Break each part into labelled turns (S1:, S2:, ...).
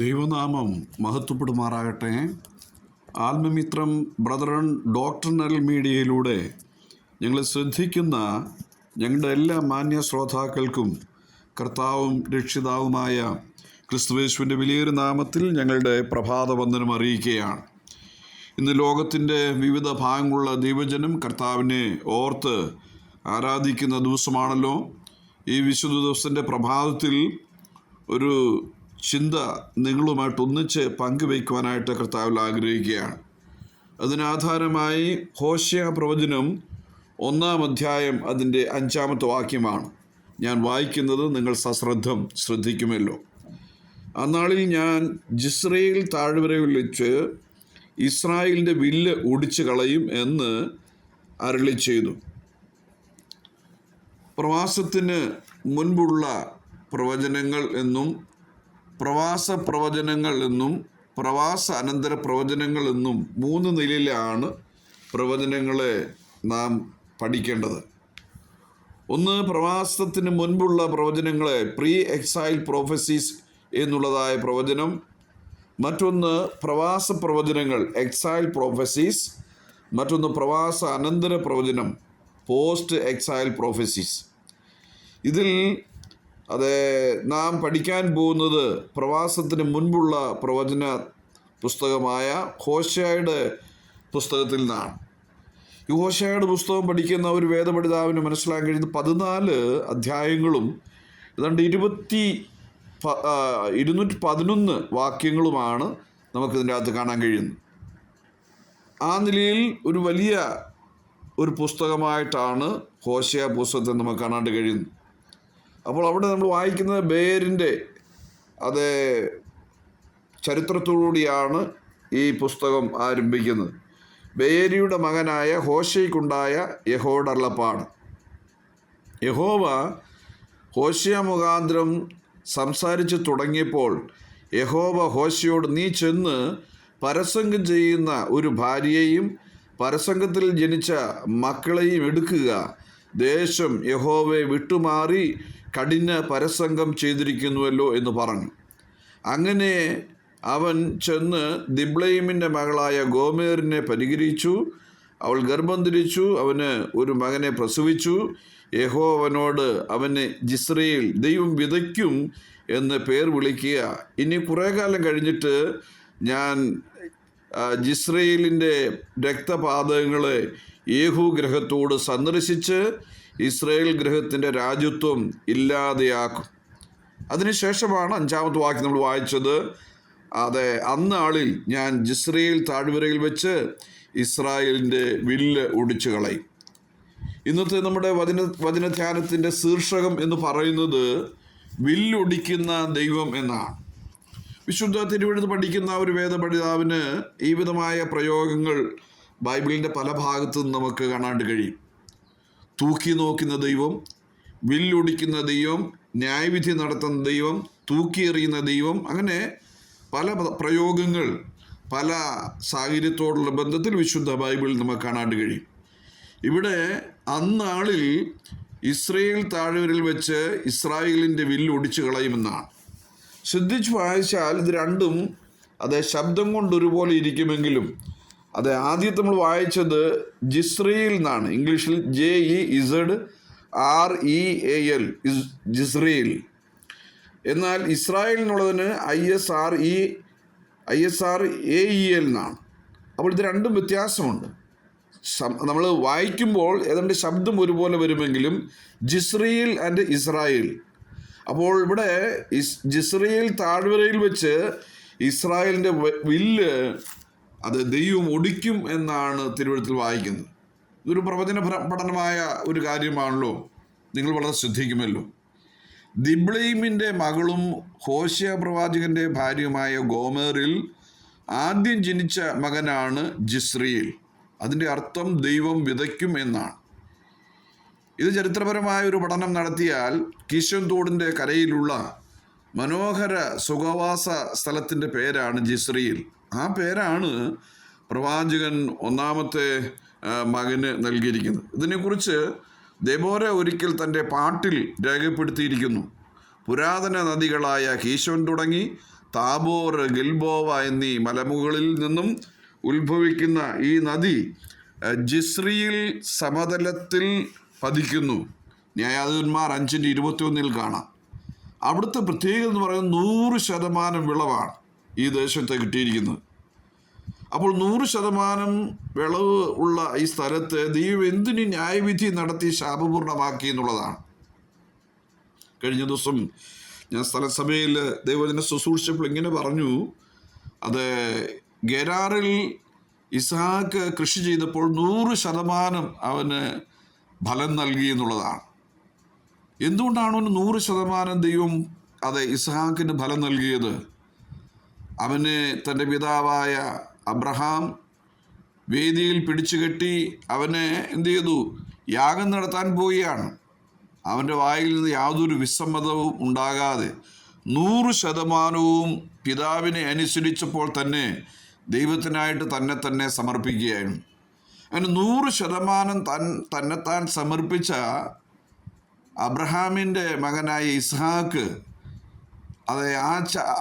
S1: ദൈവനാമം മഹത്വപ്പെടുമാറാകട്ടെ ആത്മമിത്രം ബ്രദറൺ ഡോക്ടർണൽ മീഡിയയിലൂടെ ഞങ്ങൾ ശ്രദ്ധിക്കുന്ന ഞങ്ങളുടെ എല്ലാ മാന്യ ശ്രോതാക്കൾക്കും കർത്താവും രക്ഷിതാവുമായ ക്രിസ്തുവേശുവിൻ്റെ വലിയൊരു നാമത്തിൽ ഞങ്ങളുടെ പ്രഭാതവന്ദനം അറിയിക്കുകയാണ് ഇന്ന് ലോകത്തിൻ്റെ വിവിധ ഭാഗങ്ങളുള്ള ദൈവജനം കർത്താവിനെ ഓർത്ത് ആരാധിക്കുന്ന ദിവസമാണല്ലോ ഈ വിശുദ്ധ ദിവസത്തിൻ്റെ പ്രഭാതത്തിൽ ഒരു ചിന്ത നിങ്ങളുമായിട്ട് ഒന്നിച്ച് പങ്കുവയ്ക്കുവാനായിട്ട് കർത്താവിൽ ആഗ്രഹിക്കുകയാണ് അതിനാധാരമായി ഹോഷ്യ പ്രവചനം ഒന്നാം അധ്യായം അതിൻ്റെ അഞ്ചാമത്തെ വാക്യമാണ് ഞാൻ വായിക്കുന്നത് നിങ്ങൾ സശ്രദ്ധം ശ്രദ്ധിക്കുമല്ലോ അന്നാളിൽ ഞാൻ ജിസ്രയേൽ താഴ്വരയിൽ വെച്ച് ഇസ്രായേലിൻ്റെ വില്ല് ഒടിച്ചു കളയും എന്ന് അരളി ചെയ്തു പ്രവാസത്തിന് മുൻപുള്ള പ്രവചനങ്ങൾ എന്നും പ്രവാസ പ്രവചനങ്ങൾ എന്നും പ്രവാസ അനന്തര പ്രവചനങ്ങൾ എന്നും മൂന്ന് നിലയിലാണ് പ്രവചനങ്ങളെ നാം പഠിക്കേണ്ടത് ഒന്ന് പ്രവാസത്തിന് മുൻപുള്ള പ്രവചനങ്ങളെ പ്രീ എക്സൈൽ പ്രോഫസീസ് എന്നുള്ളതായ പ്രവചനം മറ്റൊന്ന് പ്രവാസ പ്രവചനങ്ങൾ എക്സൈൽ പ്രോഫസീസ് മറ്റൊന്ന് പ്രവാസ അനന്തര പ്രവചനം പോസ്റ്റ് എക്സൈൽ പ്രോഫസീസ് ഇതിൽ അത് നാം പഠിക്കാൻ പോകുന്നത് പ്രവാസത്തിന് മുൻപുള്ള പ്രവചന പുസ്തകമായ ഹോഷയുടെ പുസ്തകത്തിൽ നിന്നാണ് ഈ ഹോഷയുടെ പുസ്തകം പഠിക്കുന്ന ഒരു വേദപഠിതാവിന് മനസ്സിലാക്കാൻ കഴിയുന്നത് പതിനാല് അധ്യായങ്ങളും ഏതാണ്ട് ഇരുപത്തി ഇരുന്നൂറ്റി പതിനൊന്ന് വാക്യങ്ങളുമാണ് നമുക്കിതിൻ്റെ അകത്ത് കാണാൻ കഴിയുന്നത് ആ നിലയിൽ ഒരു വലിയ ഒരു പുസ്തകമായിട്ടാണ് ഹോഷയ പുസ്തകത്തെ നമുക്ക് കാണാണ്ട് കഴിയുന്നത് അപ്പോൾ അവിടെ നമ്മൾ വായിക്കുന്നത് ബേരിൻ്റെ അത് ചരിത്രത്തോടുകൂടിയാണ് ഈ പുസ്തകം ആരംഭിക്കുന്നത് ബേരിയുടെ മകനായ ഹോഷയ്ക്കുണ്ടായ യഹോയുടെ യഹോവ ഹോഷ്യ മുഖാന്തരം സംസാരിച്ചു തുടങ്ങിയപ്പോൾ യഹോവ ഹോശയോട് നീ ചെന്ന് പരസംഗം ചെയ്യുന്ന ഒരു ഭാര്യയെയും പരസംഗത്തിൽ ജനിച്ച മക്കളെയും എടുക്കുക ദേശം യഹോവയെ വിട്ടുമാറി കഠിന പരസംഗം ചെയ്തിരിക്കുന്നുവല്ലോ എന്ന് പറഞ്ഞു അങ്ങനെ അവൻ ചെന്ന് ദിബ്ലൈമിൻ്റെ മകളായ ഗോമേറിനെ പരിഹരിച്ചു അവൾ ഗർഭം ധരിച്ചു അവന് ഒരു മകനെ പ്രസവിച്ചു യഹോ അവനോട് അവന് ജിസ്രയിൽ ദൈവം വിതയ്ക്കും എന്ന് പേർ വിളിക്കുക ഇനി കുറേ കാലം കഴിഞ്ഞിട്ട് ഞാൻ ജിസ്രയേലിൻ്റെ രക്തപാതകങ്ങളെ യേഹു ഗ്രഹത്തോട് സന്ദർശിച്ച് ഇസ്രയേൽ ഗ്രഹത്തിൻ്റെ രാജ്യത്വം ഇല്ലാതെയാക്കും അതിനുശേഷമാണ് അഞ്ചാമത്തെ വാക്യം നമ്മൾ വായിച്ചത് അതെ അന്നാളിൽ ഞാൻ ജിസ്രയേൽ താഴ്വരയിൽ വെച്ച് ഇസ്രായേലിൻ്റെ വില്ല് ഒടിച്ചു കളയും ഇന്നത്തെ നമ്മുടെ വചന വചനധ്യാനത്തിൻ്റെ ശീർഷകം എന്ന് പറയുന്നത് വില്ലൊടിക്കുന്ന ദൈവം എന്നാണ് വിശുദ്ധ തിരുവഴുത്ത് പഠിക്കുന്ന ഒരു വേദപഠിതാവിന് ഈ വിധമായ പ്രയോഗങ്ങൾ ബൈബിളിൻ്റെ പല ഭാഗത്തു നമുക്ക് കാണാണ്ട് കഴിയും തൂക്കി നോക്കുന്ന ദൈവം വില്ലൊടിക്കുന്ന ദൈവം ന്യായവിധി നടത്തുന്ന ദൈവം തൂക്കിയെറിയുന്ന ദൈവം അങ്ങനെ പല പ്രയോഗങ്ങൾ പല സാഹചര്യത്തോടുള്ള ബന്ധത്തിൽ വിശുദ്ധ ബൈബിളിൽ നമുക്ക് കാണാണ്ട് കഴിയും ഇവിടെ അന്നാളിൽ ഇസ്രയേൽ താഴ്വരിൽ വെച്ച് ഇസ്രായേലിൻ്റെ വില്ല് ഒടിച്ചു കളയുമെന്നാണ് ശ്രദ്ധിച്ച് വായിച്ചാൽ ഇത് രണ്ടും അതായത് ശബ്ദം കൊണ്ട് ഒരുപോലെ ഇരിക്കുമെങ്കിലും അത് ആദ്യം നമ്മൾ വായിച്ചത് ജിസ്രയിൽ നിന്നാണ് ഇംഗ്ലീഷിൽ J E e e Z R E A L ജിസ്രയിൽ എന്നാൽ ഇസ്രായേൽ എന്നുള്ളതിന് I S R E e, I S R A E L എന്നാണ് അപ്പോൾ ഇത് രണ്ടും വ്യത്യാസമുണ്ട് നമ്മൾ വായിക്കുമ്പോൾ ഏതാണ്ട് ശബ്ദം ഒരുപോലെ വരുമെങ്കിലും ജിസ്രയിൽ ആൻഡ് ഇസ്രായേൽ അപ്പോൾ ഇവിടെ ജിസ്രയേൽ താഴ്വരയിൽ വെച്ച് ഇസ്രായേലിൻ്റെ വില്ല് അത് ദൈവം ഒടിക്കും എന്നാണ് തിരുവഴുത്തിൽ വായിക്കുന്നത് ഇതൊരു പ്രവചന പഠനമായ ഒരു കാര്യമാണല്ലോ നിങ്ങൾ വളരെ ശ്രദ്ധിക്കുമല്ലോ ദിബ്ലൈമിൻ്റെ മകളും ഹോഷ്യ പ്രവാചകൻ്റെ ഭാര്യയുമായ ഗോമേറിൽ ആദ്യം ജനിച്ച മകനാണ് ജിസ്രിയിൽ അതിൻ്റെ അർത്ഥം ദൈവം വിതയ്ക്കും എന്നാണ് ഇത് ചരിത്രപരമായ ഒരു പഠനം നടത്തിയാൽ കീശോൻ തോടിൻ്റെ കരയിലുള്ള മനോഹര സുഖവാസ സ്ഥലത്തിൻ്റെ പേരാണ് ജിസ്രിയിൽ ആ പേരാണ് പ്രവാചകൻ ഒന്നാമത്തെ മകന് നൽകിയിരിക്കുന്നത് ഇതിനെക്കുറിച്ച് ദേബോര ഒരിക്കൽ തൻ്റെ പാട്ടിൽ രേഖപ്പെടുത്തിയിരിക്കുന്നു പുരാതന നദികളായ കീശോൻ തുടങ്ങി താബോർ ഗിൽബോവ എന്നീ മലമുകളിൽ നിന്നും ഉത്ഭവിക്കുന്ന ഈ നദി ജിസ്രിയിൽ സമതലത്തിൽ പതിക്കുന്നു ന്യായാധിപന്മാർ അഞ്ചിൻ്റെ ഇരുപത്തിയൊന്നിൽ കാണാം അവിടുത്തെ പ്രത്യേകത എന്ന് പറയുന്നത് നൂറ് ശതമാനം വിളവാണ് ഈ ദേശത്തെ കിട്ടിയിരിക്കുന്നത് അപ്പോൾ നൂറ് ശതമാനം വിളവ് ഉള്ള ഈ സ്ഥലത്ത് ദൈവം എന്തിന് ന്യായവിധി നടത്തി ശാപപൂർണമാക്കി എന്നുള്ളതാണ് കഴിഞ്ഞ ദിവസം ഞാൻ സ്ഥലസഭയിൽ ദൈവജന ശുശ്രൂഷിച്ചപ്പോൾ ഇങ്ങനെ പറഞ്ഞു അത് ഗരാറിൽ ഇസാക്ക് കൃഷി ചെയ്തപ്പോൾ നൂറ് ശതമാനം അവന് ഫലം നൽകി എന്നുള്ളതാണ് എന്തുകൊണ്ടാണ് അവന് നൂറ് ശതമാനം ദൈവം അതെ ഇസഹാക്കിന് ഫലം നൽകിയത് അവന് തൻ്റെ പിതാവായ അബ്രഹാം വേദിയിൽ പിടിച്ചുകെട്ടി അവനെ എന്ത് ചെയ്തു യാഗം നടത്താൻ പോവുകയാണ് അവൻ്റെ വായിൽ നിന്ന് യാതൊരു വിസമ്മതവും ഉണ്ടാകാതെ നൂറ് ശതമാനവും പിതാവിനെ അനുസരിച്ചപ്പോൾ തന്നെ ദൈവത്തിനായിട്ട് തന്നെ തന്നെ സമർപ്പിക്കുകയായിരുന്നു അങ്ങനെ നൂറ് ശതമാനം തൻ തന്നെത്താൻ സമർപ്പിച്ച അബ്രഹാമിൻ്റെ മകനായ ഇസ്ഹാക്ക് അതെ ആ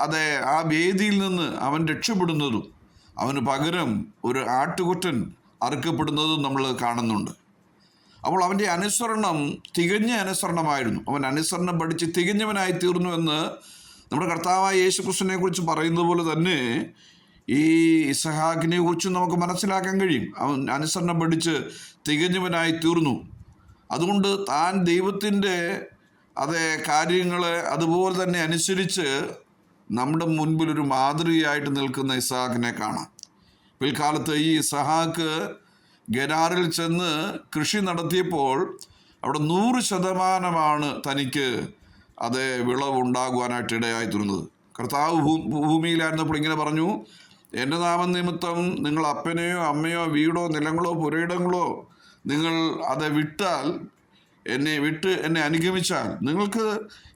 S1: അതെ ആ വേദിയിൽ നിന്ന് അവൻ രക്ഷപ്പെടുന്നതും അവന് പകരം ഒരു ആട്ടുകുറ്റൻ അറുക്കപ്പെടുന്നതും നമ്മൾ കാണുന്നുണ്ട് അപ്പോൾ അവൻ്റെ അനുസരണം തികഞ്ഞ അനുസരണമായിരുന്നു അവൻ അനുസരണം പഠിച്ച് തികഞ്ഞവനായി തീർന്നു എന്ന് നമ്മുടെ കർത്താവായ യേശുക്രിസ്തുവിനെ കുറിച്ച് പറയുന്നത് പോലെ തന്നെ ഈ ഇസഹാക്കിനെ കുറിച്ചും നമുക്ക് മനസ്സിലാക്കാൻ കഴിയും അവൻ അനുസരണം പഠിച്ച് തികഞ്ഞവനായി തീർന്നു അതുകൊണ്ട് താൻ ദൈവത്തിൻ്റെ അത് കാര്യങ്ങൾ അതുപോലെ തന്നെ അനുസരിച്ച് നമ്മുടെ മുൻപിൽ ഒരു മാതൃകയായിട്ട് നിൽക്കുന്ന ഇസഹാക്കിനെ കാണാം പിൽക്കാലത്ത് ഈ ഇസഹാക്ക് ഗരാറിൽ ചെന്ന് കൃഷി നടത്തിയപ്പോൾ അവിടെ നൂറ് ശതമാനമാണ് തനിക്ക് അത് വിളവുണ്ടാകുവാനായിട്ട് ഇടയായി തീർന്നത് കർത്താവ് ഭൂമിയിലായിരുന്നപ്പോൾ ഇങ്ങനെ പറഞ്ഞു എൻ്റെ നാമനിമിത്തം നിങ്ങൾ അപ്പനെയോ അമ്മയോ വീടോ നിലങ്ങളോ പുരയിടങ്ങളോ നിങ്ങൾ അത് വിട്ടാൽ എന്നെ വിട്ട് എന്നെ അനുഗമിച്ചാൽ നിങ്ങൾക്ക്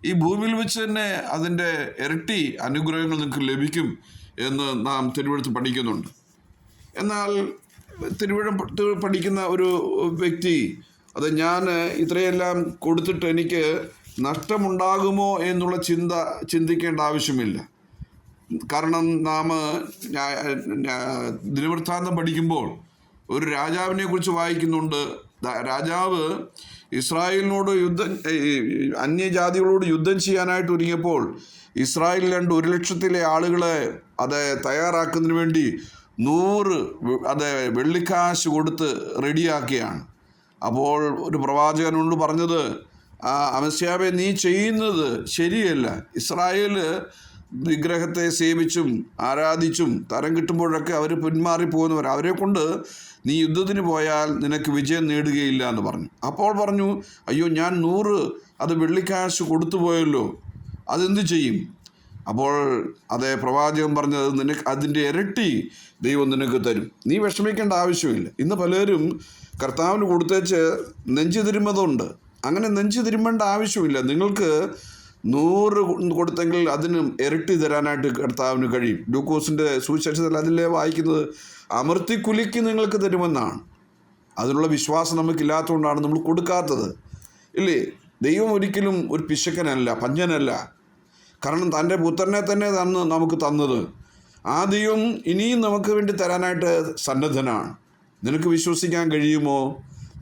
S1: ഈ ഭൂമിയിൽ വെച്ച് തന്നെ അതിൻ്റെ ഇരട്ടി അനുഗ്രഹങ്ങൾ നിങ്ങൾക്ക് ലഭിക്കും എന്ന് നാം തിരുവഴുത്ത് പഠിക്കുന്നുണ്ട് എന്നാൽ തിരുവഴുത്ത് പഠിക്കുന്ന ഒരു വ്യക്തി അത് ഞാൻ ഇത്രയെല്ലാം കൊടുത്തിട്ട് എനിക്ക് നഷ്ടമുണ്ടാകുമോ എന്നുള്ള ചിന്ത ചിന്തിക്കേണ്ട ആവശ്യമില്ല കാരണം നാം ദിനവൃത്താന്തം പഠിക്കുമ്പോൾ ഒരു രാജാവിനെ കുറിച്ച് വായിക്കുന്നുണ്ട് രാജാവ് ഇസ്രായേലിനോട് യുദ്ധം അന്യജാതികളോട് യുദ്ധം ചെയ്യാനായിട്ട് ഒരുങ്ങിയപ്പോൾ ഇസ്രായേൽ രണ്ട് ഒരു ലക്ഷത്തിലെ ആളുകളെ അത് തയ്യാറാക്കുന്നതിന് വേണ്ടി നൂറ് അത് വെള്ളിക്കാശ് കൊടുത്ത് റെഡിയാക്കിയാണ് അപ്പോൾ ഒരു പ്രവാചകനോട് പറഞ്ഞത് അമസ്യാബെ നീ ചെയ്യുന്നത് ശരിയല്ല ഇസ്രായേൽ വിഗ്രഹത്തെ സേവിച്ചും ആരാധിച്ചും തരം കിട്ടുമ്പോഴൊക്കെ അവർ പിന്മാറിപ്പോകുന്നവർ അവരെ കൊണ്ട് നീ യുദ്ധത്തിന് പോയാൽ നിനക്ക് വിജയം നേടുകയില്ല എന്ന് പറഞ്ഞു അപ്പോൾ പറഞ്ഞു അയ്യോ ഞാൻ നൂറ് അത് വെള്ളിക്കാശ് കൊടുത്തു പോയല്ലോ അതെന്തു ചെയ്യും അപ്പോൾ അതേ പ്രവാചകൻ പറഞ്ഞത് നിനക്ക് അതിൻ്റെ ഇരട്ടി ദൈവം നിനക്ക് തരും നീ വിഷമിക്കേണ്ട ആവശ്യമില്ല ഇന്ന് പലരും കർത്താവിന് കൊടുത്തേച്ച് നെഞ്ചു തിരുമ്മതുണ്ട് അങ്ങനെ നെഞ്ചു തിരുമ്മേണ്ട ആവശ്യമില്ല നിങ്ങൾക്ക് നൂറ് കൊടുത്തെങ്കിൽ അതിന് ഇരട്ടി തരാനായിട്ട് കർത്താവിന് കഴിയും ലൂക്കോസിൻ്റെ സുവിശേഷത്തിൽ അതിലേ വായിക്കുന്നത് അമർത്തി കുലിക്ക് നിങ്ങൾക്ക് തരുമെന്നാണ് അതിനുള്ള വിശ്വാസം നമുക്കില്ലാത്തതുകൊണ്ടാണ് നമ്മൾ കൊടുക്കാത്തത് ഇല്ലേ ദൈവം ഒരിക്കലും ഒരു പിശക്കനല്ല പഞ്ഞനല്ല കാരണം തൻ്റെ പുത്രനെ തന്നെ തന്ന് നമുക്ക് തന്നത് ആ ദൈവം ഇനിയും നമുക്ക് വേണ്ടി തരാനായിട്ട് സന്നദ്ധനാണ് നിനക്ക് വിശ്വസിക്കാൻ കഴിയുമോ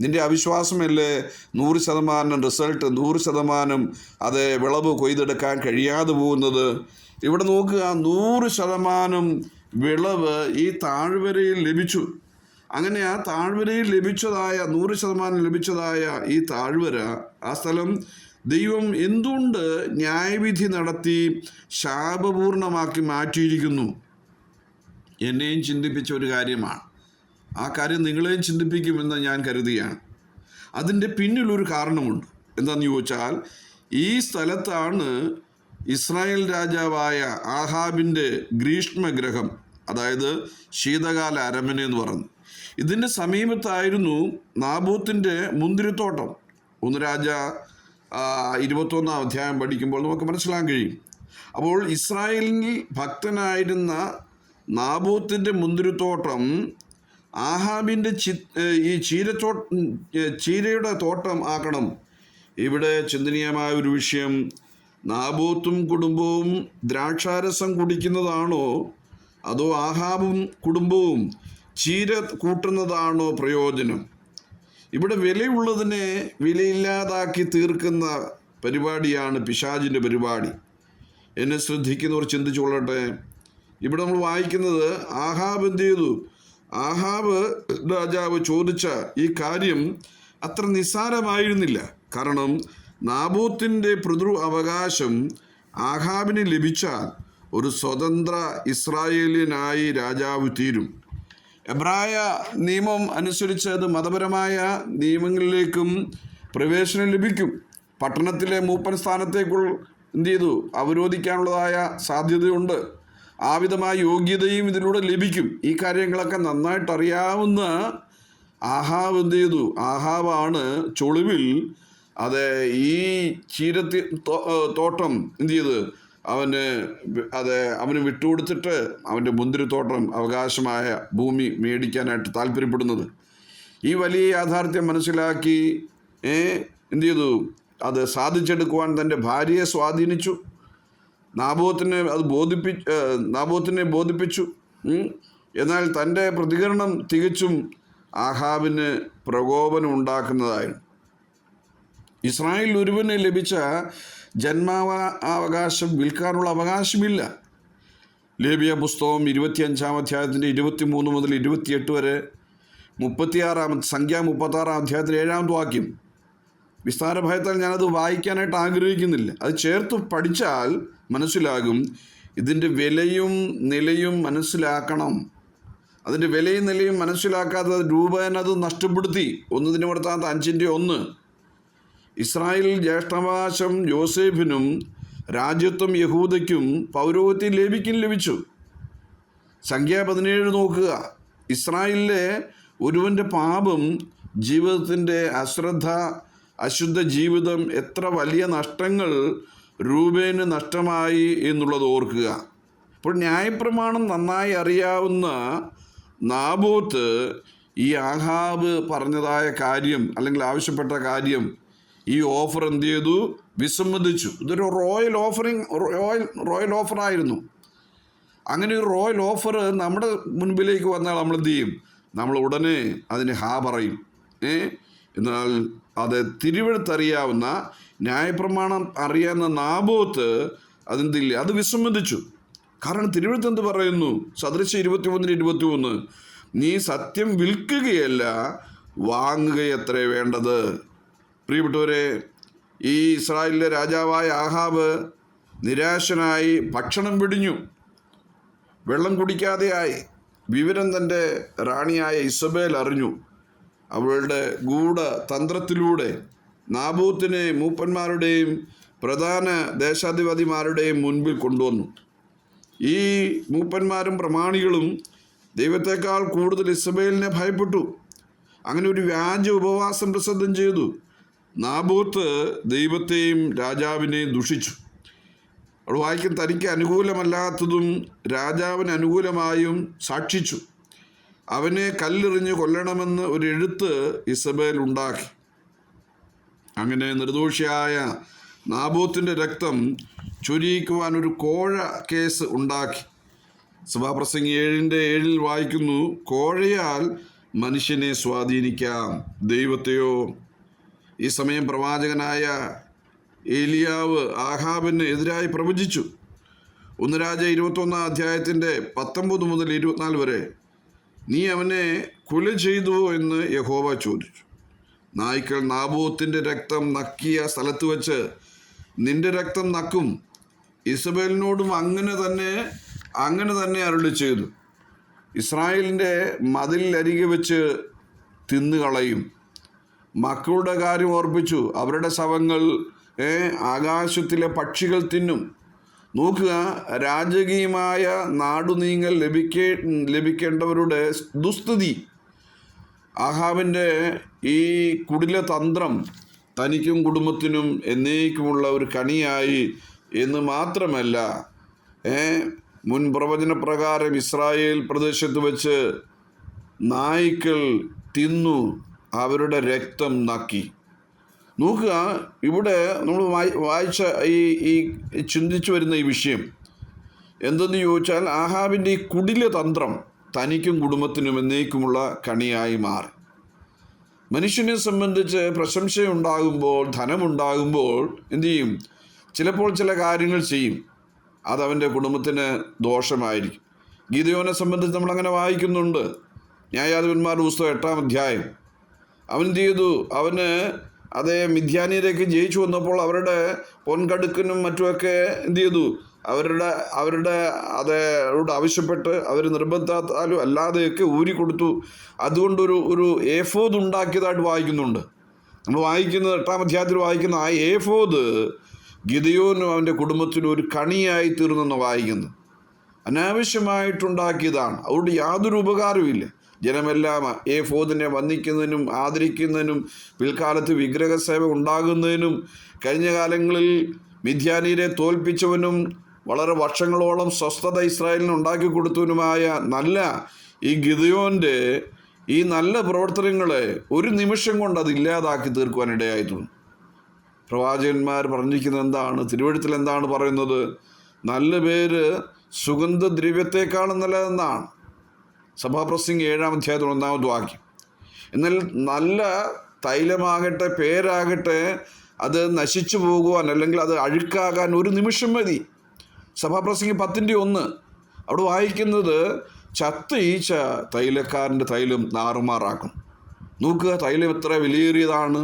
S1: നിൻ്റെ അവിശ്വാസമല്ലേ നൂറ് ശതമാനം റിസൾട്ട് നൂറ് ശതമാനം അത് വിളവ് കൊയ്തെടുക്കാൻ കഴിയാതെ പോകുന്നത് ഇവിടെ നോക്കുക നൂറ് ശതമാനം വിളവ് ഈ താഴ്വരയിൽ ലഭിച്ചു അങ്ങനെ ആ താഴ്വരയിൽ ലഭിച്ചതായ നൂറ് ശതമാനം ലഭിച്ചതായ ഈ താഴ്വര ആ സ്ഥലം ദൈവം എന്തുകൊണ്ട് ന്യായവിധി നടത്തി ശാപപൂർണമാക്കി മാറ്റിയിരിക്കുന്നു എന്നെയും ചിന്തിപ്പിച്ച ഒരു കാര്യമാണ് ആ കാര്യം നിങ്ങളെയും ചിന്തിപ്പിക്കുമെന്ന് ഞാൻ കരുതുകയാണ് അതിൻ്റെ പിന്നിലൊരു കാരണമുണ്ട് എന്താണെന്ന് ചോദിച്ചാൽ ഈ സ്ഥലത്താണ് ഇസ്രായേൽ രാജാവായ ആഹാബിൻ്റെ ഗ്രീഷ്മഗ്രഹം അതായത് ശീതകാല അരമന എന്ന് പറഞ്ഞു ഇതിൻ്റെ സമീപത്തായിരുന്നു നാബൂത്തിൻ്റെ മുന്തിരിത്തോട്ടം ഒന്ന് രാജ ഇരുപത്തൊന്നാം അധ്യായം പഠിക്കുമ്പോൾ നമുക്ക് മനസ്സിലാക്കാൻ കഴിയും അപ്പോൾ ഇസ്രായേലിൽ ഭക്തനായിരുന്ന നാബൂത്തിൻ്റെ മുന്തിരിത്തോട്ടം ആഹാബിൻ്റെ ചി ഈ ചീരത്തോ ചീരയുടെ തോട്ടം ആക്കണം ഇവിടെ ചിന്തനീയമായ ഒരു വിഷയം നാബൂത്തും കുടുംബവും ദ്രാക്ഷാരസം കുടിക്കുന്നതാണോ അതോ ആഹാബും കുടുംബവും ചീര കൂട്ടുന്നതാണോ പ്രയോജനം ഇവിടെ വിലയുള്ളതിനെ വിലയില്ലാതാക്കി തീർക്കുന്ന പരിപാടിയാണ് പിശാജിൻ്റെ പരിപാടി എന്നെ ശ്രദ്ധിക്കുന്നവർ കൊള്ളട്ടെ ഇവിടെ നമ്മൾ വായിക്കുന്നത് ആഹാബ് എന്ത് ചെയ്തു ആഹാബ് രാജാവ് ചോദിച്ച ഈ കാര്യം അത്ര നിസ്സാരമായിരുന്നില്ല കാരണം നാബൂത്തിൻ്റെ പൃതൃ അവകാശം ആഹാബിന് ലഭിച്ചാൽ ഒരു സ്വതന്ത്ര ഇസ്രായേലിനായി രാജാവ് തീരും എബ്രായ നിയമം അനുസരിച്ച് അത് മതപരമായ നിയമങ്ങളിലേക്കും പ്രവേശനം ലഭിക്കും പട്ടണത്തിലെ മൂപ്പൻ സ്ഥാനത്തേക്കുൾ എന്ത് ചെയ്തു അവരോധിക്കാനുള്ളതായ സാധ്യതയുണ്ട് ആവിധമായ യോഗ്യതയും ഇതിലൂടെ ലഭിക്കും ഈ കാര്യങ്ങളൊക്കെ നന്നായിട്ട് അറിയാവുന്ന ആഹാവ് എന്ത് ചെയ്തു ആഹാവാണ് ചൊളിവിൽ അത് ഈ ചീരത്തി തോട്ടം എന്ത് ചെയ്ത് അവന് അത് അവന് വിട്ടുകൊടുത്തിട്ട് അവൻ്റെ മുന്തിരിത്തോട്ടം അവകാശമായ ഭൂമി മേടിക്കാനായിട്ട് താല്പര്യപ്പെടുന്നത് ഈ വലിയ യാഥാർത്ഥ്യം മനസ്സിലാക്കി എന്ത് ചെയ്തു അത് സാധിച്ചെടുക്കുവാൻ തൻ്റെ ഭാര്യയെ സ്വാധീനിച്ചു നാബോത്തിനെ അത് ബോധിപ്പിച്ചു നാബോത്തിനെ ബോധിപ്പിച്ചു എന്നാൽ തൻ്റെ പ്രതികരണം തികച്ചും ആഹാബിന് പ്രകോപനം ഉണ്ടാക്കുന്നതായിരുന്നു ഇസ്രായേൽ ഒരുവന് ലഭിച്ച ജന്മാവകാശം വിൽക്കാനുള്ള അവകാശമില്ല ലേബിയ പുസ്തകം ഇരുപത്തിയഞ്ചാം അധ്യായത്തിൻ്റെ ഇരുപത്തി മൂന്ന് മുതൽ ഇരുപത്തിയെട്ട് വരെ മുപ്പത്തിയാറാം സംഖ്യ മുപ്പത്താറാം അധ്യായത്തിൻ്റെ ഏഴാം വാക്യം വിസ്താര ഭയത്താൽ ഞാനത് വായിക്കാനായിട്ട് ആഗ്രഹിക്കുന്നില്ല അത് ചേർത്ത് പഠിച്ചാൽ മനസ്സിലാകും ഇതിൻ്റെ വിലയും നിലയും മനസ്സിലാക്കണം അതിൻ്റെ വിലയും നിലയും മനസ്സിലാക്കാതെ രൂപേന അത് നഷ്ടപ്പെടുത്തി ഒന്നതിന് കൊടുത്താത്ത അഞ്ചിൻ്റെ ഒന്ന് ഇസ്രായേൽ ജ്യേഷ്ഠവാശം ജോസേഫിനും രാജ്യത്വം യഹൂദയ്ക്കും പൗരോഹത്തി ലഭിക്കും ലഭിച്ചു സംഖ്യ പതിനേഴ് നോക്കുക ഇസ്രായേലിലെ ഒരുവൻ്റെ പാപം ജീവിതത്തിൻ്റെ അശ്രദ്ധ അശുദ്ധ ജീവിതം എത്ര വലിയ നഷ്ടങ്ങൾ രൂപേന് നഷ്ടമായി എന്നുള്ളത് ഓർക്കുക അപ്പോൾ ന്യായപ്രമാണം നന്നായി അറിയാവുന്ന നാബോത്ത് ഈ ആഹാബ് പറഞ്ഞതായ കാര്യം അല്ലെങ്കിൽ ആവശ്യപ്പെട്ട കാര്യം ഈ ഓഫർ എന്ത് ചെയ്തു വിസമ്മതിച്ചു ഇതൊരു റോയൽ ഓഫറിങ് റോയൽ റോയൽ ഓഫറായിരുന്നു അങ്ങനെ ഒരു റോയൽ ഓഫർ നമ്മുടെ മുൻപിലേക്ക് വന്നാൽ നമ്മൾ എന്ത് ചെയ്യും നമ്മൾ ഉടനെ അതിന് ഹാ പറയും ഏ എന്നാൽ അത് തിരുവഴുത്തറിയാവുന്ന ന്യായപ്രമാണം അറിയാവുന്ന നാബോത്ത് അതെന്തില്ല അത് വിസമ്മതിച്ചു കാരണം തിരുവഴുത്ത് എന്ത് പറയുന്നു സദൃശ്യ ഇരുപത്തി ഒന്നിന് ഇരുപത്തി ഒന്ന് നീ സത്യം വിൽക്കുകയല്ല വാങ്ങുകയത്രേ വേണ്ടത് പ്രിയപ്പെട്ടവരെ ഈ ഇസ്രായേലിലെ രാജാവായ ആഹാബ് നിരാശനായി ഭക്ഷണം പിടിഞ്ഞു വെള്ളം കുടിക്കാതെയായി വിവരം തൻ്റെ റാണിയായ ഇസബേൽ അറിഞ്ഞു അവളുടെ ഗൂഢ തന്ത്രത്തിലൂടെ നാബൂത്തിനെ മൂപ്പന്മാരുടെയും പ്രധാന ദേശാധിപതിമാരുടെയും മുൻപിൽ കൊണ്ടുവന്നു ഈ മൂപ്പന്മാരും പ്രമാണികളും ദൈവത്തെക്കാൾ കൂടുതൽ ഇസബേലിനെ ഭയപ്പെട്ടു അങ്ങനെ ഒരു വ്യാജ ഉപവാസം പ്രസിദ്ധം ചെയ്തു നാബൂത്ത് ദൈവത്തെയും രാജാവിനെയും ദുഷിച്ചു അവൾ വായിക്കും തനിക്ക് അനുകൂലമല്ലാത്തതും രാജാവിന് അനുകൂലമായും സാക്ഷിച്ചു അവനെ കല്ലെറിഞ്ഞ് കൊല്ലണമെന്ന് ഒരു എഴുത്ത് ഇസബേൽ ഉണ്ടാക്കി അങ്ങനെ നിർദോഷിയായ നാബൂത്തിൻ്റെ രക്തം ചൊരിയിക്കുവാൻ ഒരു കോഴ കേസ് ഉണ്ടാക്കി സഭാപ്രസംഗി ഏഴിൻ്റെ ഏഴിൽ വായിക്കുന്നു കോഴയാൽ മനുഷ്യനെ സ്വാധീനിക്കാം ദൈവത്തെയോ ഈ സമയം പ്രവാചകനായ ഏലിയാവ് ആഹാബിന് എതിരായി പ്രവചിച്ചു ഒന്ന് രാജ ഇരുപത്തൊന്നാം അധ്യായത്തിൻ്റെ പത്തൊമ്പത് മുതൽ ഇരുപത്തിനാല് വരെ നീ അവനെ കുല ചെയ്തുവോ എന്ന് യഹോവ ചോദിച്ചു നായ്ക്കൾ നാബൂത്തിൻ്റെ രക്തം നക്കിയ സ്ഥലത്ത് വെച്ച് നിന്റെ രക്തം നക്കും ഇസബേലിനോടും അങ്ങനെ തന്നെ അങ്ങനെ തന്നെ അരുളി ചെയ്തു ഇസ്രായേലിൻ്റെ മതിലരികെ വെച്ച് തിന്നുകളയും മക്കളുടെ കാര്യം ഓർപ്പിച്ചു അവരുടെ ശവങ്ങൾ ആകാശത്തിലെ പക്ഷികൾ തിന്നും നോക്കുക രാജകീയമായ നാടുനീങ്ങൽ ലഭിക്കേ ലഭിക്കേണ്ടവരുടെ ദുസ്ഥിതി ആഹാബിൻ്റെ ഈ കുടില തന്ത്രം തനിക്കും കുടുംബത്തിനും എന്നേക്കുമുള്ള ഒരു കണിയായി എന്ന് മാത്രമല്ല മുൻ പ്രവചന പ്രകാരം ഇസ്രായേൽ പ്രദേശത്ത് വെച്ച് നായ്ക്കൾ തിന്നു അവരുടെ രക്തം നക്കി നോക്കുക ഇവിടെ നമ്മൾ വായിച്ച ഈ ഈ ചിന്തിച്ചു വരുന്ന ഈ വിഷയം എന്തെന്ന് ചോദിച്ചാൽ ആഹാബിൻ്റെ ഈ കുടില തന്ത്രം തനിക്കും കുടുംബത്തിനും എന്നേക്കുമുള്ള കണിയായി മാറി മനുഷ്യനെ സംബന്ധിച്ച് പ്രശംസയുണ്ടാകുമ്പോൾ ധനമുണ്ടാകുമ്പോൾ എന്തു ചെയ്യും ചിലപ്പോൾ ചില കാര്യങ്ങൾ ചെയ്യും അതവൻ്റെ കുടുംബത്തിന് ദോഷമായിരിക്കും ഗീതയോനെ സംബന്ധിച്ച് നമ്മളങ്ങനെ വായിക്കുന്നുണ്ട് ന്യായാധിപന്മാരുടെ പുസ്തകം എട്ടാം അധ്യായം അവൻ എന്ത് ചെയ്തു അവന് അതേ മിഥ്യാനിയിലേക്ക് ജയിച്ചു വന്നപ്പോൾ അവരുടെ പൊൻകടുക്കനും മറ്റുമൊക്കെ എന്ത് ചെയ്തു അവരുടെ അവരുടെ അതോട് ആവശ്യപ്പെട്ട് അവർ നിർബന്ധത്താലും അല്ലാതെയൊക്കെ ഊരി കൊടുത്തു അതുകൊണ്ടൊരു ഒരു ഏഫോദ് ഉണ്ടാക്കിയതായിട്ട് വായിക്കുന്നുണ്ട് നമ്മൾ വായിക്കുന്ന എട്ടാം അധ്യായത്തിൽ വായിക്കുന്ന ആ ഏഫോദ് ഗിതയോനും അവൻ്റെ കുടുംബത്തിനും ഒരു കണിയായി തീർന്നെന്ന് വായിക്കുന്നു അനാവശ്യമായിട്ടുണ്ടാക്കിയതാണ് അതുകൊണ്ട് യാതൊരു ഉപകാരവുമില്ല ജനമെല്ലാം എ ഫോദിനെ വന്ദിക്കുന്നതിനും ആദരിക്കുന്നതിനും പിൽക്കാലത്ത് വിഗ്രഹ സേവ ഉണ്ടാകുന്നതിനും കഴിഞ്ഞ കാലങ്ങളിൽ മിഥ്യാനീരെ തോൽപ്പിച്ചവനും വളരെ വർഷങ്ങളോളം സ്വസ്ഥത ഇസ്രായേലിന് ഉണ്ടാക്കി കൊടുത്തവനുമായ നല്ല ഈ ഗിതയോൻ്റെ ഈ നല്ല പ്രവർത്തനങ്ങളെ ഒരു നിമിഷം കൊണ്ട് അത് ഇല്ലാതാക്കി തീർക്കുവാൻ ഇടയായിട്ടുണ്ട് പ്രവാചകന്മാർ പറഞ്ഞിരിക്കുന്നത് എന്താണ് തിരുവഴുത്തിൽ എന്താണ് പറയുന്നത് നല്ല പേര് സുഗന്ധദ്രവ്യത്തെക്കാളും നല്ലതെന്നാണ് സഭാപ്രസിംഗ് ഏഴാം അധ്യായത്തിൽ ഒന്നാമത് വാക്യം എന്നാൽ നല്ല തൈലമാകട്ടെ പേരാകട്ടെ അത് നശിച്ചു പോകുവാൻ അല്ലെങ്കിൽ അത് അഴുക്കാകാൻ ഒരു നിമിഷം മതി സഭാപ്രസംഗി പത്തിൻ്റെ ഒന്ന് അവിടെ വായിക്കുന്നത് ചത്ത് ഈച്ച തൈലക്കാരൻ്റെ തൈലം നാറുമാറാക്കും നോക്കുക തൈലം എത്ര വിലയേറിയതാണ്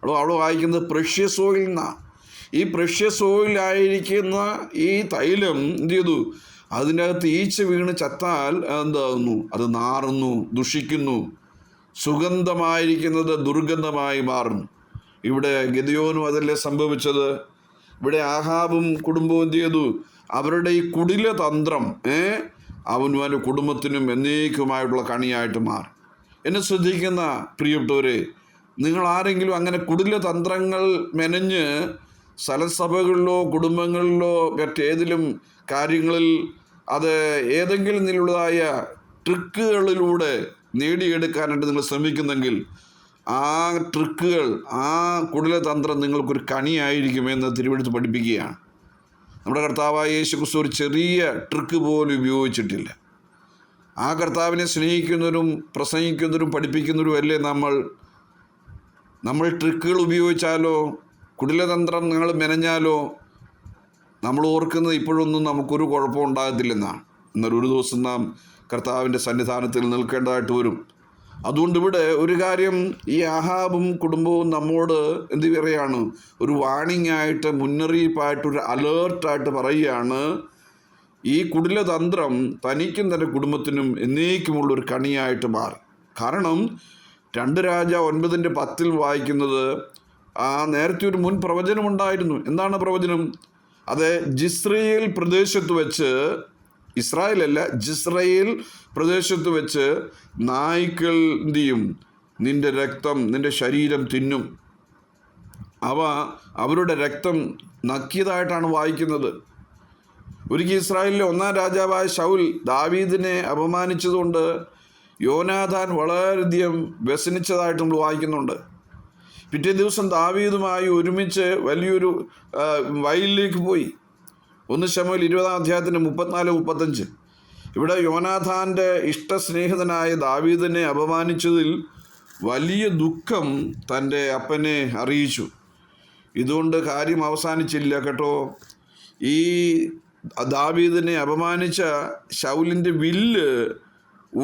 S1: അവിടെ അവിടെ വായിക്കുന്നത് പ്രഷ്യസ് ഓയിൽ എന്നാണ് ഈ പ്രഷ്യസ് ഓയിലായിരിക്കുന്ന ഈ തൈലം എന്ത് ചെയ്തു അതിനകത്ത് ഈച്ച വീണ് ചത്താൽ എന്താകുന്നു അത് നാറുന്നു ദുഷിക്കുന്നു സുഗന്ധമായിരിക്കുന്നത് ദുർഗന്ധമായി മാറും ഇവിടെ ഗതിയോനും അതല്ലേ സംഭവിച്ചത് ഇവിടെ ആഹാബും കുടുംബവും എന്ത് ചെയ്തു അവരുടെ ഈ കുടില തന്ത്രം അവനും അവൻ്റെ കുടുംബത്തിനും എന്നേക്കുമായിട്ടുള്ള കണിയായിട്ട് മാറി എന്നെ ശ്രദ്ധിക്കുന്ന പ്രിയപ്പെട്ടവരെ നിങ്ങൾ ആരെങ്കിലും അങ്ങനെ കുടില തന്ത്രങ്ങൾ മെനഞ്ഞ് സ്ഥലസഭകളിലോ കുടുംബങ്ങളിലോ മറ്റേതിലും കാര്യങ്ങളിൽ അത് ഏതെങ്കിലും നിലയുള്ളതായ ട്രിക്കുകളിലൂടെ നേടിയെടുക്കാനായിട്ട് നിങ്ങൾ ശ്രമിക്കുന്നെങ്കിൽ ആ ട്രിക്കുകൾ ആ കുടിലതന്ത്രം നിങ്ങൾക്കൊരു കണിയായിരിക്കുമെന്ന് തിരുവെടുത്ത് പഠിപ്പിക്കുകയാണ് നമ്മുടെ കർത്താവായ യേശു ക്രിസ്തു ഒരു ചെറിയ ട്രിക്ക് പോലും ഉപയോഗിച്ചിട്ടില്ല ആ കർത്താവിനെ സ്നേഹിക്കുന്നവരും പ്രസംഗിക്കുന്നവരും പഠിപ്പിക്കുന്നവരും അല്ലേ നമ്മൾ നമ്മൾ ട്രിക്കുകൾ ഉപയോഗിച്ചാലോ കുടിലതന്ത്രം നിങ്ങൾ മെനഞ്ഞാലോ നമ്മൾ ഓർക്കുന്നത് ഇപ്പോഴൊന്നും നമുക്കൊരു കുഴപ്പം ഉണ്ടാകത്തില്ലെന്നാണ് എന്നാൽ ഒരു ദിവസം നാം കർത്താവിൻ്റെ സന്നിധാനത്തിൽ നിൽക്കേണ്ടതായിട്ട് വരും അതുകൊണ്ട് ഇവിടെ ഒരു കാര്യം ഈ ആഹാബും കുടുംബവും നമ്മോട് എന്ത് പറയുകയാണ് ഒരു വാണിംഗ് ആയിട്ട് മുന്നറിയിപ്പായിട്ട് ഒരു അലേർട്ടായിട്ട് പറയുകയാണ് ഈ കുടിലതന്ത്രം തനിക്കും തൻ്റെ കുടുംബത്തിനും എന്നേക്കുമുള്ള ഒരു കണിയായിട്ട് മാറി കാരണം രണ്ട് രാജ ഒൻപതിൻ്റെ പത്തിൽ വായിക്കുന്നത് ആ നേരത്തെ ഒരു മുൻ പ്രവചനം ഉണ്ടായിരുന്നു എന്താണ് പ്രവചനം അതെ ജിസ്രയേൽ പ്രദേശത്ത് വെച്ച് ഇസ്രായേൽ അല്ല ജിസ്രയേൽ പ്രദേശത്ത് വെച്ച് നായ്ക്കൾ എന്ത് നിന്റെ രക്തം നിന്റെ ശരീരം തിന്നും അവ അവരുടെ രക്തം നക്കിയതായിട്ടാണ് വായിക്കുന്നത് ഒരിക്കൽ ഇസ്രായേലിലെ ഒന്നാം രാജാവായ ഷൗൽ ദാവീദിനെ അപമാനിച്ചതുകൊണ്ട് യോനാഥാൻ വളരെയധികം വ്യസനിച്ചതായിട്ട് നമ്മൾ വായിക്കുന്നുണ്ട് പിറ്റേ ദിവസം ദാവീദുമായി ഒരുമിച്ച് വലിയൊരു വയലിലേക്ക് പോയി ഒന്ന് ശമുവിൽ ഇരുപതാം അധ്യായത്തിൻ്റെ മുപ്പത്തിനാല് മുപ്പത്തഞ്ച് ഇവിടെ യോനാഥാൻ്റെ ഇഷ്ടസ്നേഹിതനായ ദാവീദിനെ അപമാനിച്ചതിൽ വലിയ ദുഃഖം തൻ്റെ അപ്പനെ അറിയിച്ചു ഇതുകൊണ്ട് കാര്യം അവസാനിച്ചില്ല കേട്ടോ ഈ ദാവീദിനെ അപമാനിച്ച ശൗലിൻ്റെ വില്ല്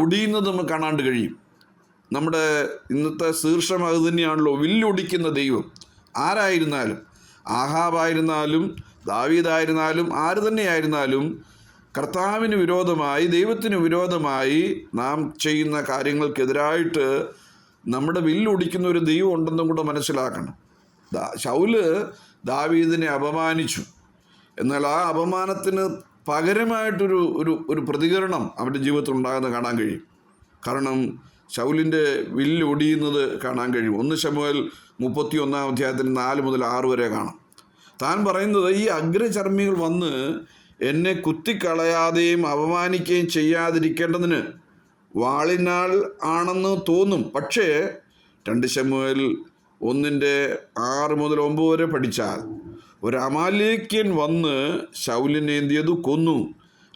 S1: ഒടിയുന്നത് നമുക്ക് കാണാണ്ട് കഴിയും നമ്മുടെ ഇന്നത്തെ ശീർഷം അത് തന്നെയാണല്ലോ വില്ലൊടിക്കുന്ന ദൈവം ആരായിരുന്നാലും ആഹാബായിരുന്നാലും ദാവീദായിരുന്നാലും ആര് തന്നെയായിരുന്നാലും കർത്താവിന് വിരോധമായി ദൈവത്തിന് വിരോധമായി നാം ചെയ്യുന്ന കാര്യങ്ങൾക്കെതിരായിട്ട് നമ്മുടെ വില്ലൊടിക്കുന്ന ഒരു ദൈവം ഉണ്ടെന്നും കൂടെ മനസ്സിലാക്കണം ശൗല് ദാവീദിനെ അപമാനിച്ചു എന്നാൽ ആ അപമാനത്തിന് പകരമായിട്ടൊരു ഒരു ഒരു പ്രതികരണം അവൻ്റെ ജീവിതത്തിൽ ഉണ്ടാകുന്നത് കാണാൻ കഴിയും കാരണം ശൗലിൻ്റെ വില്ല് ഒടിയുന്നത് കാണാൻ കഴിയും ഒന്ന് ശമുവൽ മുപ്പത്തി ഒന്നാം അധ്യായത്തിന് നാല് മുതൽ ആറ് വരെ കാണാം താൻ പറയുന്നത് ഈ അഗ്രചർമ്മികൾ വന്ന് എന്നെ കുത്തിക്കളയാതെയും അപമാനിക്കുകയും ചെയ്യാതിരിക്കേണ്ടതിന് വാളിനാൾ ആണെന്ന് തോന്നും പക്ഷേ രണ്ട് ശമുവൽ ഒന്നിൻ്റെ ആറ് മുതൽ ഒമ്പത് വരെ പഠിച്ചാൽ ഒരു അമാലേക്യൻ വന്ന് ശൗലിനേന്തിയത് കൊന്നു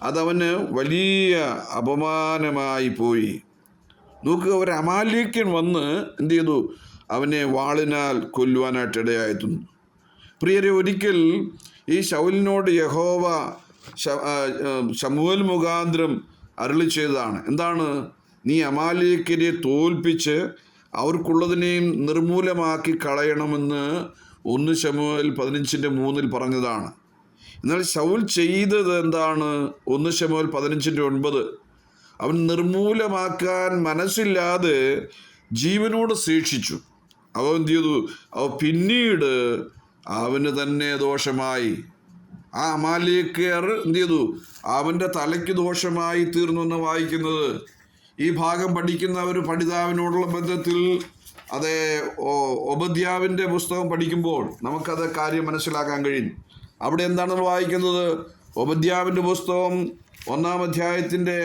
S1: അതവന് വലിയ അപമാനമായി പോയി നോക്കുക ഒരു അമാലേക്യൻ വന്ന് എന്ത് ചെയ്തു അവനെ വാളിനാൽ കൊല്ലുവാനായിട്ട് ഇടയായി പ്രിയരെ ഒരിക്കൽ ഈ ശൗലിനോട് യഹോവ ശമുവൽ മുഖാന്തരം അരളി ചെയ്തതാണ് എന്താണ് നീ അമാലിയക്കരെ തോൽപ്പിച്ച് അവർക്കുള്ളതിനെയും നിർമൂലമാക്കി കളയണമെന്ന് ഒന്ന് ശമുവൽ പതിനഞ്ചിൻ്റെ മൂന്നിൽ പറഞ്ഞതാണ് എന്നാൽ ശൗൽ ചെയ്തത് എന്താണ് ഒന്ന് ശമുവൽ പതിനഞ്ചിൻ്റെ ഒൻപത് അവൻ നിർമൂലമാക്കാൻ മനസ്സില്ലാതെ ജീവനോട് ശേഷിച്ചു അവൻ എന്ത് ചെയ്തു അവ പിന്നീട് അവന് തന്നെ ദോഷമായി ആ അമാലേക്കർ എന്ത് ചെയ്തു അവൻ്റെ തലയ്ക്ക് ദോഷമായി തീർന്നു എന്ന് വായിക്കുന്നത് ഈ ഭാഗം പഠിക്കുന്ന ഒരു പഠിതാവിനോടുള്ള ബന്ധത്തിൽ അതേ ഒബദ്യാവിൻ്റെ പുസ്തകം പഠിക്കുമ്പോൾ നമുക്കത് കാര്യം മനസ്സിലാക്കാൻ കഴിയും അവിടെ എന്താണ് നമ്മൾ വായിക്കുന്നത് ഒബദ്യാവിൻ്റെ പുസ്തകം ഒന്നാം അധ്യായത്തിൻ്റെ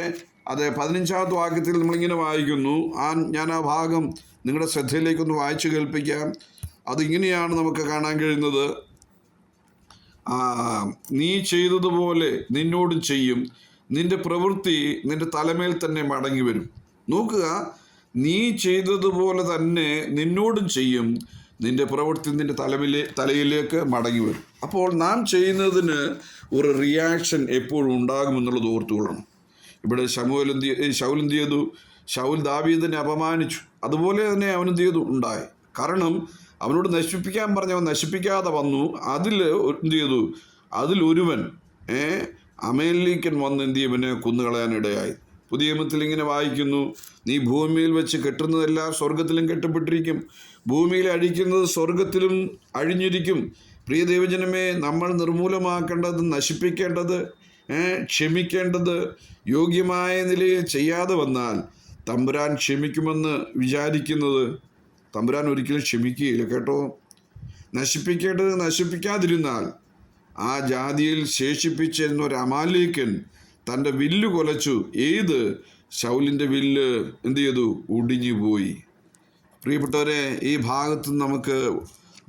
S1: അതെ പതിനഞ്ചാമത്തെ വാക്യത്തിൽ നമ്മളിങ്ങനെ വായിക്കുന്നു ആ ഞാൻ ആ ഭാഗം നിങ്ങളുടെ ശ്രദ്ധയിലേക്കൊന്ന് വായിച്ചു കേൾപ്പിക്കാം അതിങ്ങനെയാണ് നമുക്ക് കാണാൻ കഴിയുന്നത് നീ ചെയ്തതുപോലെ നിന്നോട് ചെയ്യും നിന്റെ പ്രവൃത്തി നിന്റെ തലമേൽ തന്നെ മടങ്ങി വരും നോക്കുക നീ ചെയ്തതുപോലെ തന്നെ നിന്നോടും ചെയ്യും നിന്റെ പ്രവൃത്തി നിന്റെ തലമിലെ തലയിലേക്ക് മടങ്ങി വരും അപ്പോൾ നാം ചെയ്യുന്നതിന് ഒരു റിയാക്ഷൻ എപ്പോഴും ഉണ്ടാകുമെന്നുള്ളത് ഓർത്തുകൊള്ളണം ഇവിടെ ശമുവലെന്ത് ശൗലെന്ത് ചെയ്തു ശൗൽ ദാവീദിനെ അപമാനിച്ചു അതുപോലെ തന്നെ അവനെന്ത് ചെയ്തു ഉണ്ടായി കാരണം അവനോട് നശിപ്പിക്കാൻ പറഞ്ഞവൻ നശിപ്പിക്കാതെ വന്നു അതിൽ എന്ത് ചെയ്തു അതിലൊരുവൻ ഏ അമേലിക്കൻ വന്ന് എന്ത് ചെയ്യും പിന്നെ കുന്നുകളയാനിടയായി പുതിയ നിയമത്തിൽ ഇങ്ങനെ വായിക്കുന്നു നീ ഭൂമിയിൽ വെച്ച് കെട്ടുന്നതെല്ലാം സ്വർഗത്തിലും കെട്ടപ്പെട്ടിരിക്കും ഭൂമിയിൽ അഴിക്കുന്നത് സ്വർഗത്തിലും അഴിഞ്ഞിരിക്കും പ്രിയ ദൈവജനമേ നമ്മൾ നിർമൂലമാക്കേണ്ടത് നശിപ്പിക്കേണ്ടത് ക്ഷമിക്കേണ്ടത് യോഗ്യമായ നിലയിൽ ചെയ്യാതെ വന്നാൽ തമ്പുരാൻ ക്ഷമിക്കുമെന്ന് വിചാരിക്കുന്നത് തമ്പുരാൻ ഒരിക്കലും ക്ഷമിക്കുകയില്ല കേട്ടോ നശിപ്പിക്കേണ്ടത് നശിപ്പിക്കാതിരുന്നാൽ ആ ജാതിയിൽ ശേഷിപ്പിച്ചിരുന്ന ഒരു അമാലേക്കൻ തൻ്റെ വില്ല് കൊലച്ചു ഏത് ശൗലിൻ്റെ വില്ല് എന്ത് ചെയ്തു പോയി പ്രിയപ്പെട്ടവരെ ഈ ഭാഗത്ത് നമുക്ക്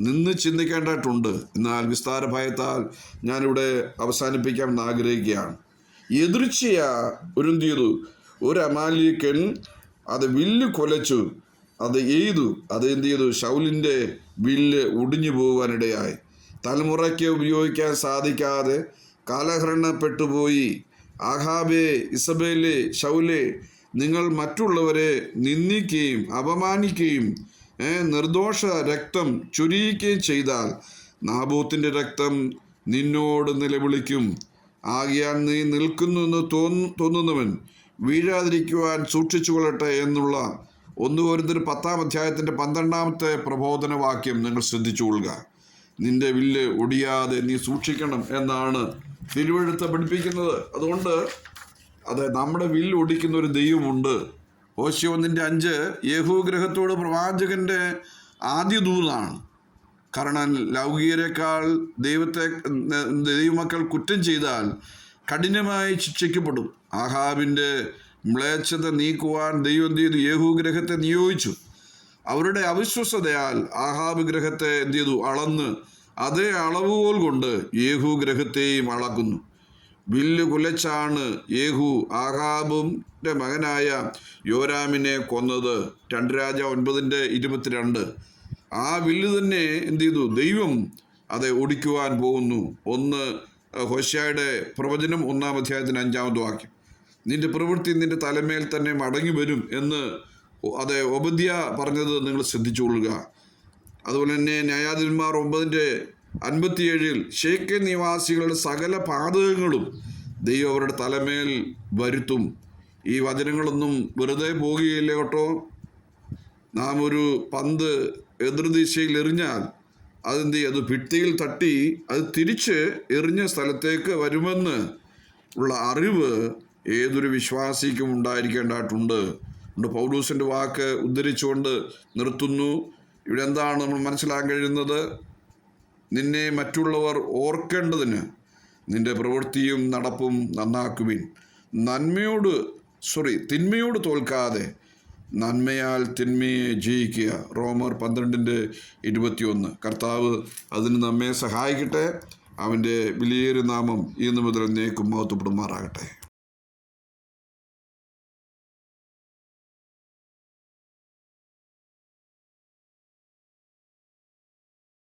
S1: നിന്ന് ചിന്തിക്കേണ്ടതായിട്ടുണ്ട് എന്നാൽ വിസ്താര ഭയത്താൽ ഞാനിവിടെ അവസാനിപ്പിക്കാമെന്ന് ആഗ്രഹിക്കുകയാണ് എതിർച്ചയാ ഒരു എന്ത് ചെയ്തു ഒരു അമാലിക്കൻ അത് വില്ല് കൊലച്ചു അത് എയ്തു അത് എന്ത് ചെയ്തു ഷൗലിൻ്റെ വില്ല് ഒടിഞ്ഞു പോകാനിടയായി തലമുറയ്ക്ക് ഉപയോഗിക്കാൻ സാധിക്കാതെ കാലഹരണപ്പെട്ടുപോയി ആഹാബെ ഇസബേലെ ഷൗലെ നിങ്ങൾ മറ്റുള്ളവരെ നിന്ദിക്കുകയും അപമാനിക്കുകയും നിർദോഷ രക്തം ചുരിയിക്കുകയും ചെയ്താൽ നാബൂത്തിൻ്റെ രക്തം നിന്നോട് നിലവിളിക്കും ആകിയാൽ നീ നിൽക്കുന്നു എന്ന് തോന്നുന്നവൻ വീഴാതിരിക്കുവാൻ കൊള്ളട്ടെ എന്നുള്ള ഒന്ന് കോരുന്നൊരു പത്താം അധ്യായത്തിൻ്റെ പന്ത്രണ്ടാമത്തെ പ്രബോധന വാക്യം നിങ്ങൾ കൊള്ളുക നിന്റെ വില്ല് ഒടിയാതെ നീ സൂക്ഷിക്കണം എന്നാണ് തിരുവഴുത്ത പഠിപ്പിക്കുന്നത് അതുകൊണ്ട് അത് നമ്മുടെ വില്ല് ഒടിക്കുന്ന ഒരു ദൈവമുണ്ട് ഒന്നിൻ്റെ അഞ്ച് യേഹു ഗ്രഹത്തോട് പ്രവാചകൻ്റെ ആദ്യ ദൂതാണ് കാരണം ലൗകികരെക്കാൾ ദൈവത്തെ ദൈവമക്കൾ കുറ്റം ചെയ്താൽ കഠിനമായി ശിക്ഷിക്കപ്പെടും ആഹാബിൻ്റെ മ്ലേച്ഛത നീക്കുവാൻ ദൈവം എന്ത് ചെയ്തു യേഹു ഗ്രഹത്തെ നിയോഗിച്ചു അവരുടെ അവിശ്വസതയാൽ ആഹാബ് ഗ്രഹത്തെ എന്ത് ചെയ്തു അളന്ന് അതേ അളവുകോൽ കൊണ്ട് യേഹു ഗ്രഹത്തെയും അളക്കുന്നു വില്ല് കുലച്ചാണ് യേഹു ആഹാബിൻ്റെ മകനായ യോരാമിനെ കൊന്നത് രണ്ട് രാജ ഒൻപതിൻ്റെ ഇരുപത്തിരണ്ട് ആ വില്ല് തന്നെ എന്ത് ചെയ്തു ദൈവം അത് ഒടിക്കുവാൻ പോകുന്നു ഒന്ന് ഹൊഷയുടെ പ്രവചനം ഒന്നാം അധ്യായത്തിന് അഞ്ചാമത് വാക്യം നിന്റെ പ്രവൃത്തി നിന്റെ തലമേൽ തന്നെ മടങ്ങി വരും എന്ന് അതെ ഒബദ്യ പറഞ്ഞത് നിങ്ങൾ ശ്രദ്ധിച്ചുകൊള്ളുക അതുപോലെ തന്നെ ന്യായാധിപന്മാർ ഒമ്പതിൻ്റെ അൻപത്തിയേഴിൽ ഷേക്ക് നിവാസികളുടെ സകല പാതകങ്ങളും ദൈവം അവരുടെ തലമേൽ വരുത്തും ഈ വചനങ്ങളൊന്നും വെറുതെ പോകുകയില്ല കേട്ടോ നാം ഒരു പന്ത് എതിർദിശയിൽ എറിഞ്ഞാൽ അതെന്ത് അത് ഭിത്തിയിൽ തട്ടി അത് തിരിച്ച് എറിഞ്ഞ സ്ഥലത്തേക്ക് വരുമെന്ന് ഉള്ള അറിവ് ഏതൊരു വിശ്വാസിക്കും ഉണ്ടായിരിക്കേണ്ടതായിട്ടുണ്ട് അതുകൊണ്ട് പൗലൂസിൻ്റെ വാക്ക് ഉദ്ധരിച്ചുകൊണ്ട് നിർത്തുന്നു ഇവിടെ എന്താണ് നമ്മൾ മനസ്സിലാക്കാൻ കഴിയുന്നത് നിന്നെ മറ്റുള്ളവർ ഓർക്കേണ്ടതിന് നിന്റെ പ്രവൃത്തിയും നടപ്പും നന്നാക്കുവിൻ നന്മയോട് സോറി തിന്മയോട് തോൽക്കാതെ നന്മയാൽ തിന്മയെ ജയിക്കുക റോമർ പന്ത്രണ്ടിൻ്റെ ഇരുപത്തിയൊന്ന് കർത്താവ് അതിന് നമ്മെ സഹായിക്കട്ടെ അവൻ്റെ വിലയേറിയ നാമം ഇന്ന് മുതൽ എന്നേക്കും മഹത്വപ്പെടുമാറാകട്ടെ